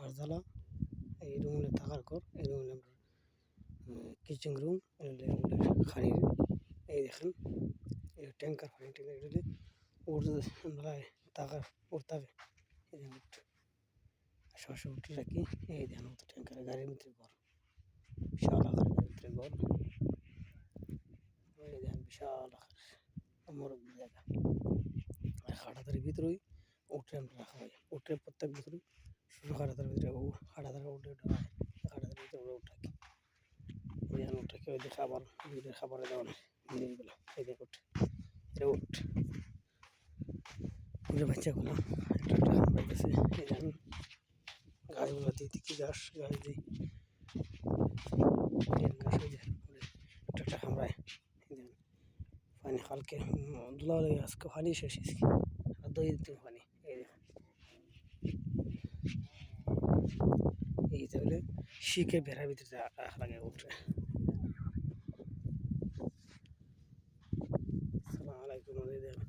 আর জ্বালা এই রুম থাকার ঘর এই রুম কিচেন রুম খানির, এই দেখেন, এই ট্যাঙ্কার পানি ট্যাঙ্কার উঠে আমরা থাকার উঠতে হবে এই দেখেন উঠ রাখি, এই দেখেন মতো ট্যাঙ্কারের গাড়ির ভিতরে ঘর, বিশাল গাড়ির ভিতরে ঘর। এই দেখেন, বিশাল আকার মুরব্বী জায়গা। আর হাটাতারের ভিতরেই উঠে আমরা রাখা হয় উঠে প্রত্যেক বছর শুধু হাটাতারের ভিতরে ও হাটাতারে উঠে উঠে হয় হাটাতারের ভিতরে আমরা উঠাকি এই দেখেন উঠাকি ওই যে খাবার দুধের খাবারে দেওয়া জিনিসগুলো এই দেখ উঠ এটা উঠ উঠে বাচ্চাগুলো গাছগুলো দিয়ে দিকে ঘাস ঘাস দিই একটা কামড়ায় পানি কালকে দুলা লাগে আজকে পানি শেষ আর দই দিতে পানি, এই তাহলে শিখে বেড়ার ভিতরে লাগে উঠে আসসালামু আলাইকুম এই দেখেন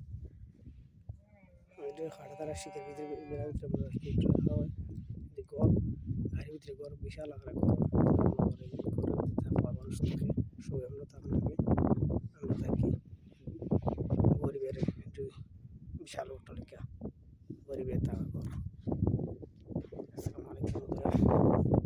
এটা খাটা তারা শীতের ভিতরে বেড়ার ভিতরে আমরা রাখা হয়। ঘর গাড়ির ভিতরে ঘর বিশাল আকারে ঘর ঘরের ভিতরে থাকা মানুষ থাকে, সবাই আমরা থাকা, আমরা থাকি। গরিবের একটু বিশাল অট্টালিকা, গরিবের থাকা ঘর। আসসালামু আলাইকুম